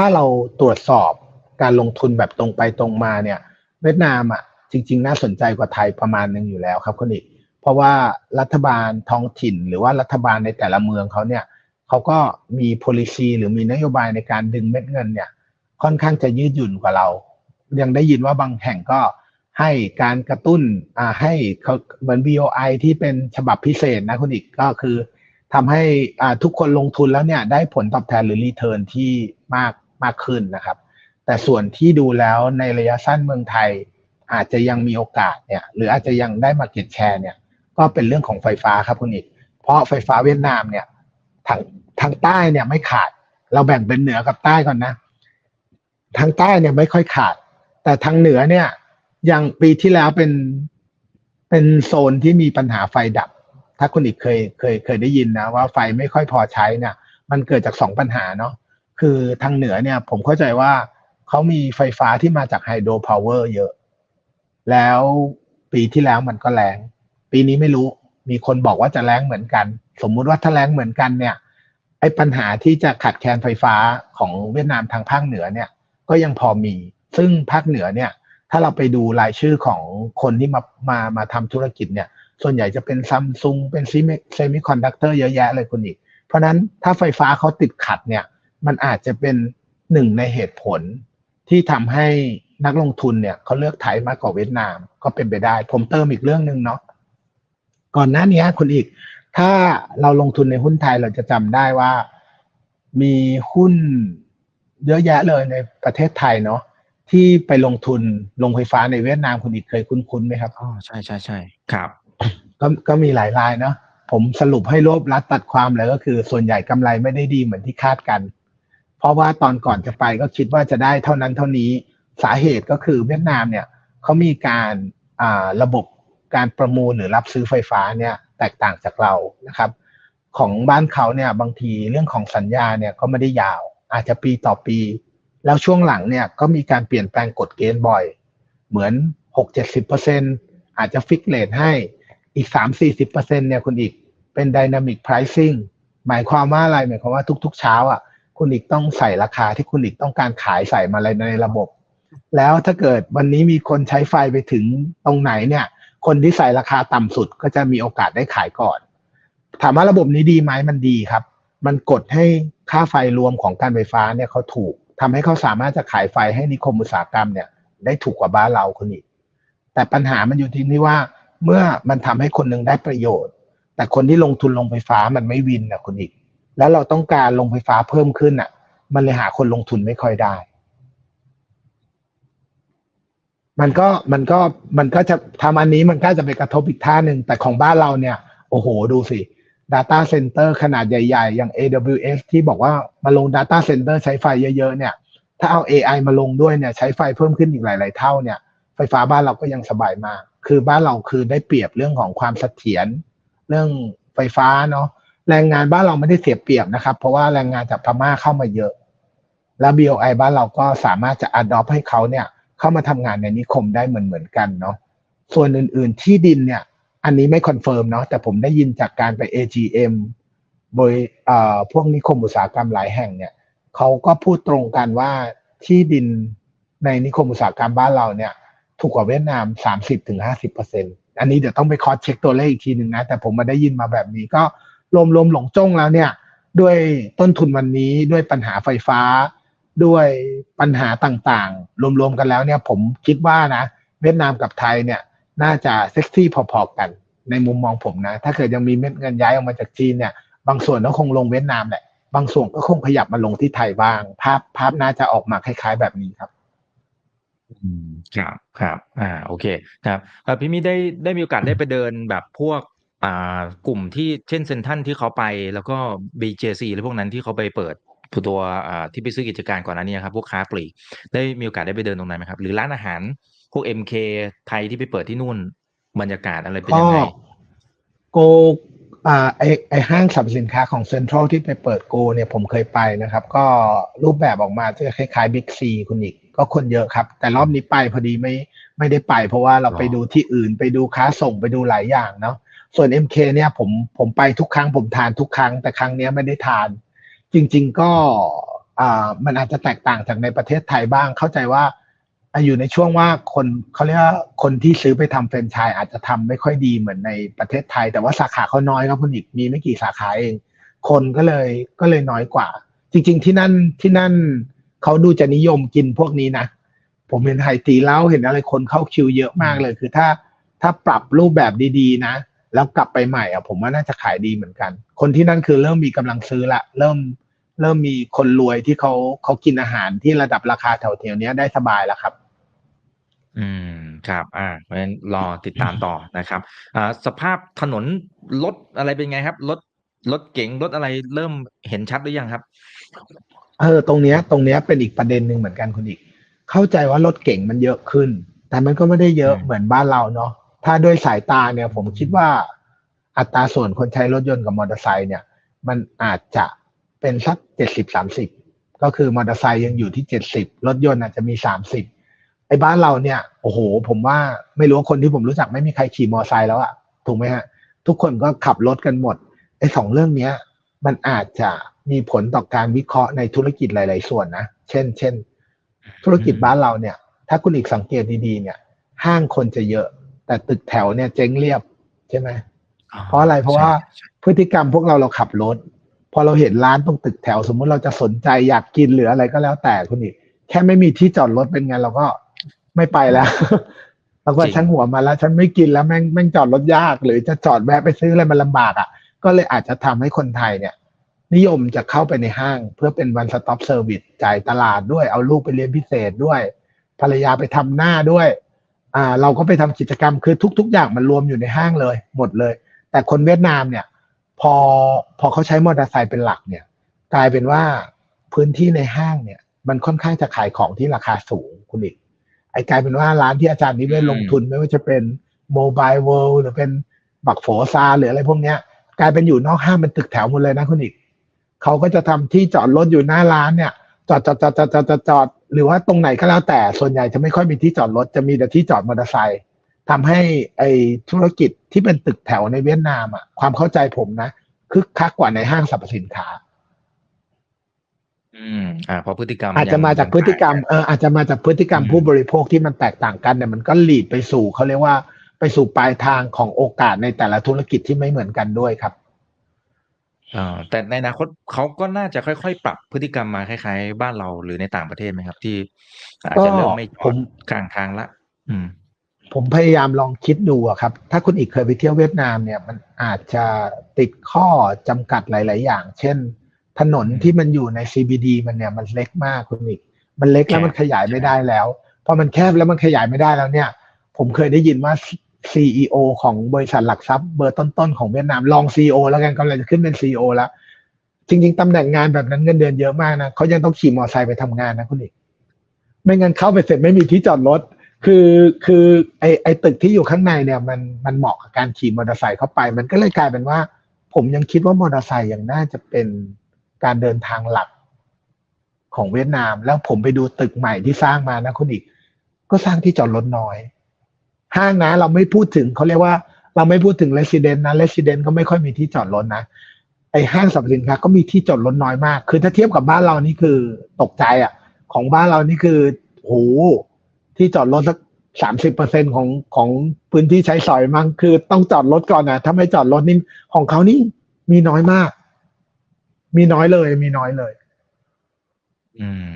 ถ้าเราตรวจสอบการลงทุนแบบตรงไปตรงมาเนี่ย เวียดนามอะจริง ๆ น่าสนใจกว่าไทยประมาณหนึ่งอยู่แล้วครับคุณอีกเพราะว่ารัฐบาลท้องถิ่น หรือว่ารัฐบาลในแต่ละเมืองเขาเนี่ยเขาก็มี policy หรือมีนโยบายในการดึงเม็ดเงินเนี่ย ค่อนข้างจะยืดหยุ่นกว่าเรา ยังได้ยินว่าบางแห่งก็ให้การกระตุ้นอ่าให้เขาเหมือน BOI ที่เป็นฉบับพิเศษนะคุณอีกก็คือทำให้อ่าทุกคนลงทุนแล้วเนี่ยได้ผลตอบแทนหรือรีเทิร์นที่มาก มากขึ้นนะครับ แต่ส่วนที่ดูแล้วในระยะสั้นเมืองไทย อาจจะยังมีโอกาสเนี่ยหรืออาจจะยังได้มาเก็ตแชร์เนี่ยก็เป็นเรื่องของไฟฟ้าครับคุณอีก เพราะไฟฟ้าเวียดนามเนี่ยทางทางใต้เนี่ยไม่ขาด เราแบ่งเป็นเหนือกับใต้ก่อนนะ ทางใต้เนี่ยไม่ค่อยขาด แต่ทางเหนือเนี่ยอย่างปีที่แล้วเป็นเป็นโซนที่มีปัญหาไฟดับ ถ้าคุณอีกเคยเคยเคยได้ยินนะว่าไฟไม่ค่อยพอใช้เนี่ยมันเกิดจากสองปัญหาเนาะ คือทางเหนือเนี่ยผมเข้าใจว่าเขามีไฟฟ้าที่มาจากไฮโดรพาวเวอร์เยอะ แล้วปีที่แล้วมันก็แรงปีนี้ไม่รู้มีคนบอกว่าจะแรงเหมือนกัน สมมุติว่าถ้าแรงเหมือนกันเนี่ยไอ้ปัญหาที่จะขัดแคลนไฟฟ้าของเวียดนามทางภาคเหนือเนี่ยก็ยังพอมี ซึ่งภาคเหนือเนี่ยถ้าเราไปดูรายชื่อของคนที่มามามาทำธุรกิจเนี่ยส่วนใหญ่จะเป็นซัมซุงเป็นซีเซมิคอนดักเตอร์เยอะแยะเลยคุณอีก เพราะนั้นถ้าไฟฟ้าเขาติดขัดเนี่ย มันอาจจะเป็นหนึ่งในเหตุผลที่ทำให้นักลงทุนเนี่ยเขาเลือกไทยมากกว่าเวียดนามก็เป็นไปได้ ผมเติมอีกเรื่องหนึ่งเนาะก่อนหน้านี้คุณอีก ถ้าเราลงทุนในหุ้นไทยเราจะจำได้ว่า มีหุ้นเยอะแยะเลยในประเทศไทยเนาะที่ไปลงทุนลงไฟฟ้าในเวียดนามคุณอีกเคยคุ้นๆไหมครับอ๋อใช่ใช่ใช่ครับก็ก็มีหลายรายเนาะผมสรุปให้รวบรัดตัดความเลยก็คือ ส่วนใหญ่กำไรไม่ได้ดีเหมือนที่คาดกัน เพราะว่าตอนก่อนจะไปก็คิดว่าจะได้เท่านั้นเท่านี้สาเหตุก็คือเวียดนามเนี่ยเขามีการระบบการประมูลหรือรับซื้อไฟฟ้าเนี่ยแตกต่างจากเรานะครับ ของบ้านเขาเนี่ยบางทีเรื่องของสัญญาเนี่ยก็ไม่ได้ยาว อาจจะปีต่อปี แล้วช่วงหลังเนี่ยก็มีการเปลี่ยนแปลงกฎเกณฑ์บ่อย เหมือน 6-70%อาจจะฟิกเลทให้อีก 3-40%เนี่ยคุณอีกเป็น Dynamic Pricing หมายความว่าอะไรหมายความว่าทุกๆเช้าอะ คุณอีกต้องใส่ราคาที่คุณอีกต้องการขายใส่มาในระบบ แล้วถ้าเกิดวันนี้มีคนใช้ไฟไปถึงตรงไหนเนี่ย คนที่ใส่ราคาต่ำสุดก็จะมีโอกาสได้ขายก่อน ถามว่าระบบนี้ดีไหมมันดีครับ มันกดให้ค่าไฟรวมของการไฟฟ้าเนี่ยเขาถูกทำให้เขาสามารถจะขายไฟให้นิคมอุตสาหกรรมเนี่ยได้ถูกกว่าบ้านเราคนอีกแต่ปัญหามันอยู่ที่นี่ว่าเมื่อมันทำให้คนหนึ่งได้ประโยชน์ แต่คนที่ลงทุนลงไฟฟ้ามันไม่วินนะคุณอีก แล้วเราต้องการลงไฟฟ้าเพิ่มขึ้นอะ มันเลยหาคนลงทุนไม่ค่อยได้ มันก็มันก็มันก็จะทำอันนี้มันก็จะไปกระทบอีกท่าหนึ่งแต่ของบ้านเราเนี่ย โอ้โห ดูสิ Data Center ขนาดใหญ่ ๆ อย่าง AWS ที่บอกว่ามาลง Data Center ใช้ไฟเยอะๆเนี่ย ถ้าเอา AI มาลงด้วยเนี่ย ใช้ไฟเพิ่มขึ้นอีกหลาย ๆ เท่าเนี่ย ไฟฟ้าบ้านเราก็ยังสบายมาก คือบ้านเราคือได้เปรียบเรื่องของความเสถียรเรื่องไฟฟ้าเนาะ แรงงานบ้านเราไม่ได้เสียเปรียบนะครับ เพราะว่าแรงงานจากพม่าเข้ามาเยอะ แล้ว BOI บ้านเราก็สามารถจะ adopt ให้เขาเนี่ย เข้ามาทำงานในนิคมได้เหมือนเหมือนกันเนาะส่วนอื่น ๆ ที่ดินเนี่ย อันนี้ไม่คอนเฟิร์มเนาะแต่ผมได้ยินจากการไป AGM โดยเอ่อพวกนิคมอุตสาหกรรมหลายแห่งเนี่ยเขาก็พูดตรงกันว่าที่ดินในนิคมอุตสาหกรรมบ้านเราเนี่ย ถูกกว่าเวียดนาม 30-50%อันนี้เดี๋ยวต้องไปคอสเช็คตัวเลขอีกทีหนึ่งนะ แต่ผมมาได้ยินมาแบบนี้ก็ รวมๆหลงจ้งแล้วเนี่ยด้วยต้นทุนวันนี้ด้วยปัญหาไฟฟ้า ด้วยปัญหาต่างๆ รวมๆกันแล้วเนี่ยผมคิดว่านะ เวียดนามกับไทยเนี่ยน่าจะเซ็กซี่พอๆกันในมุมมองผมนะ ถ้าเกิดยังมีเม็ดเงินย้ายออกมาจากจีนเนี่ย บางส่วนก็คงลงเวียดนามแหละ บางส่วนก็คงขยับมาลงที่ไทยบ้าง ภาพภาพน่าจะออกมาคล้าย ๆ แบบนี้ครับครับครับ อ่า โอเค ครับพี่มีได้ได้มีโอกาสได้ไปเดินแบบพวก อ่ากลุ่มที่เช่นเซนทรันที่เขาไปแล้วก็ BJC หรือพวกนั้นที่เขาไปเปิดตัวอ่าที่ไปซื้อกิจการก่อนหน้านี้ครับพวกค้าปลีกได้มีโอกาสได้ไปเดินตรงนั้นไหมครับ หรือร้านอาหารพวก MK ไทยที่ไปเปิดที่นู่นบรรยากาศอะไรเป็นก็ยังไงโกอ่าไอไอห้างสรรพสินค้าของเซ็นทรัลที่ไปเปิดโกเนี่ยผมเคยไปนะครับ ก็รูปแบบออกมาจะคล้ายๆบิ๊กซีคุณอีกก็คนเยอะครับ แต่รอบนี้ไปพอดีไม่ไม่ได้ไป เพราะว่าเราอ๋อไปดูที่อื่นไปดูค้าส่งไปดูหลายอย่างเนาะ ส่วน MK เนี่ยผมผมไปทุกครั้งผมทานทุกครั้ง แต่ครั้งเนี้ยไม่ได้ทาน จริง ๆ ก็อ่ามันอาจจะแตกต่างจากในประเทศไทยบ้าง เข้าใจว่าอะอยู่ในช่วงว่าคนเขาเรียกว่าคนที่ซื้อไปทำแฟรนไชส์อาจจะทำไม่ค่อยดีเหมือนในประเทศไทย แต่ว่าสาขาเขาน้อยครับคุณอีกมีไม่กี่สาขาเอง คนก็เลยก็เลยน้อยกว่า จริง ๆ ที่นั่นที่นั่นเขาดูจะนิยมกินพวกนี้นะ ผมเห็นไฮตีเล้าเห็นอะไรคนเข้าคิวเยอะมากเลย คือถ้าถ้าปรับรูปแบบดี ๆ นะ แล้วกลับไปใหม่อะผมว่าน่าจะขายดีเหมือนกัน คนที่นั่นคือเริ่มมีกำลังซื้อละเริ่มเริ่มมีคนรวยที่เขาเขากินอาหารที่ระดับราคาแถวๆเนี้ยได้สบายแล้วครับ อืมครับ อ่าเพราะฉะนั้นรอติดตามต่อนะครับอ่าสภาพถนนรถอะไรเป็นไงครับรถรถเก๋งรถอะไรเริ่มเห็นชัดหรือยังครับ เออ ตรงเนี้ย ตรงเนี้ยเป็นอีกประเด็นหนึ่งเหมือนกันคุณอีก เข้าใจว่ารถเก่งมันเยอะขึ้น แต่มันก็ไม่ได้เยอะอืมเหมือนบ้านเราเนาะ ถ้าด้วยสายตาเนี่ย ผมคิดว่าอัตราส่วนคนใช้รถยนต์กับมอเตอร์ไซค์เนี่ย มันอาจจะเป็นสักเจ็ดสิบสามสิบก็คือมอเตอร์ไซค์ยังอยู่ที่เจ็ดสิบรถยนต์อาจจะมีสามสิบไอ้บ้านเราเนี่ยโอ้โห ผมว่าไม่รู้ว่าคนที่ผมรู้จักไม่มีใครขี่มอเตอร์ไซค์แล้วอะถูกไหมฮะ ทุกคนก็ขับรถกันหมดไอ้สองเรื่องเนี้ย มันอาจจะมีผลต่อการวิเคราะห์ในธุรกิจหลาย ๆ ส่วนนะ เช่น เช่น ธุรกิจบ้านเราเนี่ย ถ้าคุณอีกสังเกตดี ๆ เนี่ย ห้างคนจะเยอะ แต่ตึกแถวเนี่ยเจ๊งเรียบใช่ไหมเพราะอะไรเพราะว่าใช่พฤติกรรมพวกเราเราขับรถ พอเราเห็นร้านตรงตึกแถว สมมุติเราจะสนใจอยากกินหรืออะไรก็แล้วแต่คุณอีกแค่ไม่มีที่จอดรถเป็นไงเราก็ไม่ไปแล้วเราก็ฉันหัวมาแล้วฉันไม่กินแล้วแม่งแม่งจอดรถยาก หรือจะจอดแวะไปซื้ออะไรมันลำบากอะ ก็เลยอาจจะทำให้คนไทยเนี่ย นิยมจะเข้าไปในห้างเพื่อเป็น one stop service จ่ายตลาดด้วยเอาลูกไปเรียนพิเศษด้วย ภรรยาไปทำหน้าด้วย อ่าเราก็ไปทำกิจกรรมคือทุก ๆ อย่างมันรวมอยู่ในห้างเลย หมดเลย แต่คนเวียดนามเนี่ย พอพอเขาใช้มอเตอร์ไซค์เป็นหลักเนี่ย กลายเป็นว่าพื้นที่ในห้างเนี่ย มันค่อนข้างจะขายของที่ราคาสูงคุณอีกไอ้กลายเป็นว่าร้านที่อาจารย์นิเวศน์ลงทุนไม่ว่าจะเป็นโมบายเวิลด์หรือเป็นบักโฝซาหรืออะไรพวกเนี้ย กลายเป็นอยู่นอกห้างเป็นตึกแถวหมดเลยนะคุณอีกเขาก็จะทำที่จอดรถอยู่หน้าร้านเนี่ย จอดจอดจอดจอดจอดจอดจอดหรือว่าตรงไหนก็แล้วแต่ส่วนใหญ่จะไม่ค่อยมีที่จอดรถจะมีแต่ที่จอดมอเตอร์ไซค์ทำให้ไอ้ธุรกิจที่เป็นตึกแถวในเวียดนามอะความเข้าใจผมนะคึกคักกว่าในห้างสรรพสินค้า อืมอ่าเพราะพฤติกรรม อาจจะยังมาจากยังพฤติกรรมต่างนเอออาจจะมาจากพฤติกรรมอืมผู้บริโภคที่มันแตกต่างกันเนี่ยมันก็หลีดไปสู่เขาเรียกว่าไปสู่ปลายทางของโอกาสในแต่ละธุรกิจที่ไม่เหมือนกันด้วยครับ อ่าแต่ในอนาคตเขาก็น่าจะค่อยๆ ปรับพฤติกรรมมาคล้ายๆ บ้านเราหรือในต่างประเทศไหมครับ ที่อาจจะเริ่มไม่จผอดมกลางทางละ อืม ผมพยายามลองคิดดูอะครับ ถ้าคุณอีกเคยไปเที่ยวเวียดนามเนี่ย มันอาจจะติดข้อจำกัดหลาย ๆ อย่าง เช่น ถนนอืมที่มันอยู่ใน CBD มันเนี่ยมันเล็กมากคุณอีก มันเล็กแล้วแคบมันขยายไม่ได้แล้วพอมันแคบแล้วมันขยายไม่ได้แล้วเนี่ย ผมเคยได้ยินว่า CEO ของบริษัทหลักทรัพย์เบอร์ต้นๆของเวียดนามลอง CEO แล้วกันกำลังจะขึ้นเป็น CEO แล้วจริง ๆตำแหน่งงานแบบนั้นเงินเดือนเยอะมากนะเขายังต้องขี่มอเตอร์ไซค์ไปทำงานนะคุณอีกไม่งั้นเข้าไปเสร็จไม่มีที่จอดรถคือคือไอไอตึกที่อยู่ข้างในเนี่ยมันมันเหมาะกับการขี่มอเตอร์ไซค์เข้าไป มันก็เลยกลายเป็นว่า ผมยังคิดว่ามอเตอร์ไซค์ยังน่าจะเป็นการเดินทางหลักของเวียดนาม แล้วผมไปดูตึกใหม่ที่สร้างมานะคุณอีก ก็สร้างที่จอดรถน้อย ห้างนะเราไม่พูดถึงเขาเรียกว่าเราไม่พูดถึงเลส i เดนนะเลส i เดนก็ไม่ค่อยมีที่จอดรถนะไอห้างสรรพสินค้าก็มีที่จอดรถน้อยมาก คือถ้าเทียบกับบ้านเรานี่คือตกใจอะ ของบ้านเรานี่คือโหที่จอดรถสักสามสิบเปอร์เซ็นของของพื้นที่ใช้สอยมั้งคือต้องจอดรถก่อนนะถ้าไม่จอดรถนี่ของเขานี่มีน้อยมาก มีน้อยเลย มีน้อยเลย อืม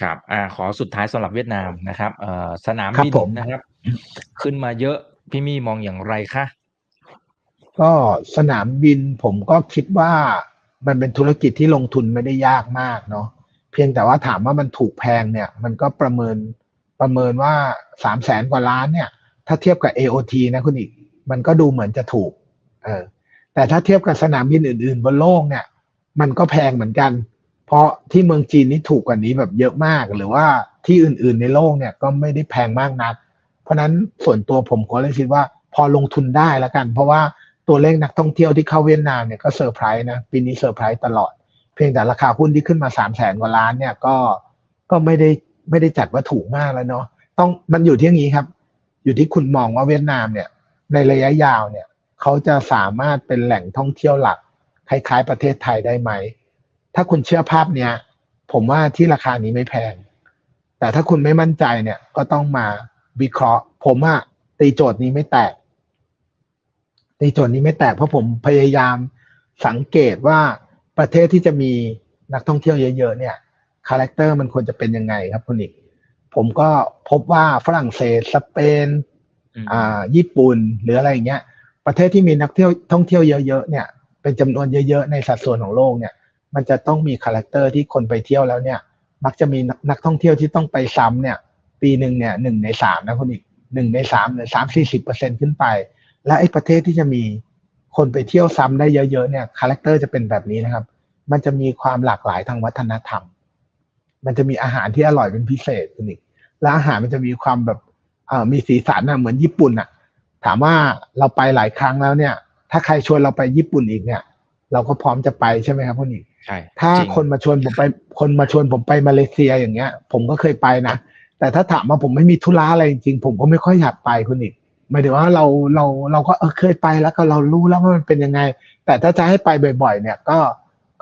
ครับอ่าขอสุดท้ายสำหรับเวียดนามนะครับเอ่อสนามครับบินผมนะครับ ขึ้นมาเยอะพี่มี่มองอย่างไรคะก็สนามบินผมก็คิดว่ามันเป็นธุรกิจที่ลงทุนไม่ได้ยากมากเนาะเพียงแต่ว่าถามว่ามันถูกแพงเนี่ย มันก็ประเมินประเมินว่าสามแสนกว่าล้านเนี่ย ถ้าเทียบกับ AOT นะคุณอีก มันก็ดูเหมือนจะถูก เออแต่ถ้าเทียบกับสนามบินอื่น ๆ บนโลกเนี่ย มันก็แพงเหมือนกันเพ ราะที่เมืองจีนนี่ถูกกว่านี้แบบเยอะมาก หรือว่าที่อื่นๆในโลกเนี่ยก็ไม่ได้แพงมากนัก เพราะฉะนั้นส่วนตัวผมก็เลยคิดว่าพอลงทุนได้แล้วกัน เพราะว่าตัวเลขนักท่องเที่ยวที่เข้าเวียดนามเนี่ยก็เซอร์ไพรส์นะปีนี้เซอร์ไพรส์ตลอด เพียงแต่ราคาหุ้นที่ขึ้นมาสามแสนกว่าล้านเนี่ยก็ก็ไม่ได้ไม่ได้จัดว่าถูกมากแล้วเนาะต้องมันอยู่ที่อย่างนี้ครับ อยู่ที่คุณมองว่าเวียดนามเนี่ย ในระยะยาวเนี่ยเขาจะสามารถเป็นแหล่งท่องเที่ยวหลักคล้ายๆประเทศไทยได้ไหม ถ้าคุณเชื่อภาพเนี้ย ผมว่าที่ราคานี้ไม่แพง แต่ถ้าคุณไม่มั่นใจเนี่ย ก็ต้องมาวิเคราะห์ ผมอะตีโจทย์นี้ไม่แตก ตีโจทย์นี้ไม่แตกเพราะผมพยายามสังเกตว่าประเทศที่จะมีนักท่องเที่ยวเยอะ ๆ เนี่ยคาแรคเตอร์มันควรจะเป็นยังไงครับคุณอีก ผมก็พบว่าฝรั่งเศสสเปนอืมอ่า ญี่ปุ่นหรืออะไรอย่างเงี้ย ประเทศที่มีนักเที่ยวท่องเที่ยวเยอะ ๆ เนี่ย เป็นจำนวนเยอะ ๆ ในสัดส่วนของโลกเนี่ย มันจะต้องมีคาแรคเตอร์ที่คนไปเที่ยวแล้วเนี่ย มักจะมีนักท่องเที่ยวที่ต้องไปซ้ำเนี่ย ปีหนึ่งเนี่ยหนึ่งในสามนะคุณอีกหนึ่งในสามหรือสามสี่สิบเปอร์เซ็นขึ้นไป และไอ้ประเทศที่จะมีคนไปเที่ยวซ้ำได้เยอะๆเนี่ยคาแรคเตอร์จะเป็นแบบนี้นะครับ มันจะมีความหลากหลายทางวัฒนธรรม มันจะมีอาหารที่อร่อยเป็นพิเศษคุณอีกและอาหารมันจะมีความแบบเออมีสีสันอะเหมือนญี่ปุ่นอะถามว่าเราไปหลายครั้งแล้วเนี่ย ถ้าใครชวนเราไปญี่ปุ่นอีกเนี่ย เราก็พร้อมจะไปใช่ไหมครับคุณอีก ใช่ถ้าจริงคนมาชวนผมไปคนมาชวนผมไปมาเลเซียอย่างเงี้ย ผมก็เคยไปนะ แต่ถ้าถามว่าผมไม่มีธุระอะไรจริงๆผมก็ไม่ค่อยอยากไปคุณอีกหมายถึงว่าเราเราเราก็เออเคยไปแล้วก็เรารู้แล้วว่ามันเป็นยังไง แต่ถ้าจะให้ไปบ่อยๆ เนี่ยก็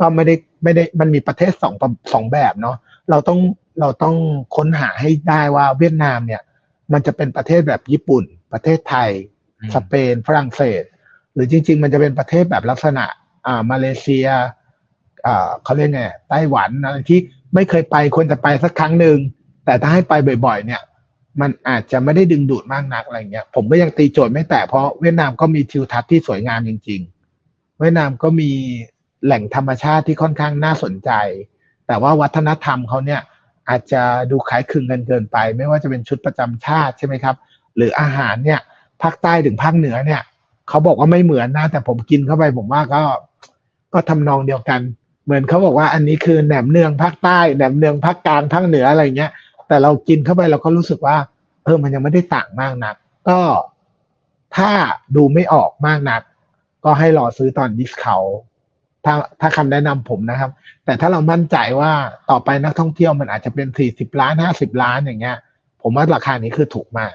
ก็ไม่ได้ไม่ได้มันมีประเทศสองประสองแบบเนาะเราต้องเราต้องค้นหาให้ได้ว่าเวียดนามเนี่ย มันจะเป็นประเทศแบบญี่ปุ่น ประเทศไทยอืมสเปนฝรั่งเศส หรือจริง ๆ มันจะเป็นประเทศแบบลักษณะอ่ามาเลเซียอ่า เขาเรียกไงไต้หวันอะไรที่ไม่เคยไปควรจะไปสักครั้งหนึ่งแต่ถ้าให้ไปบ่อยๆ เนี่ย มันอาจจะไม่ได้ดึงดูดมากนักอะไรเงี้ย ผมก็ยังตีโจทย์ไม่แตกเพราะเวียดนามก็มีทิวทัศน์ที่สวยงามจริง ๆ เวียดนามก็มีแหล่งธรรมชาติที่ค่อนข้างน่าสนใจ แต่ว่าวัฒนธรรมเขาเนี่ยอาจจะดูคล้ายคลึงกันเกินไป ไม่ว่าจะเป็นชุดประจำชาติใช่ไหมครับ หรืออาหารเนี่ยภาคใต้ถึงภาคเหนือเนี่ยเขาบอกว่าไม่เหมือนนะแต่ผมกินเข้าไปผมว่าก็ ก็ทำนองเดียวกัน เหมือนเขาบอกว่าอันนี้คือแหนมเนืองภาคใต้แหนมเนืองภาคกลางภาคเหนืออะไรเงี้ย แต่เรากินเข้าไปเราก็รู้สึกว่า เออมันยังไม่ได้ต่างมากนัก ก็ถ้าดูไม่ออกมากนัก ก็ให้รอซื้อตอนดิสเขาถ้าถ้าคำแนะนำผมนะครับ แต่ถ้าเรามั่นใจว่าต่อไปนักท่องเที่ยวมันอาจจะเป็นสี่สิบล้านห้าสิบล้านอย่างเงี้ย ผมว่าราคานี้คือถูกมาก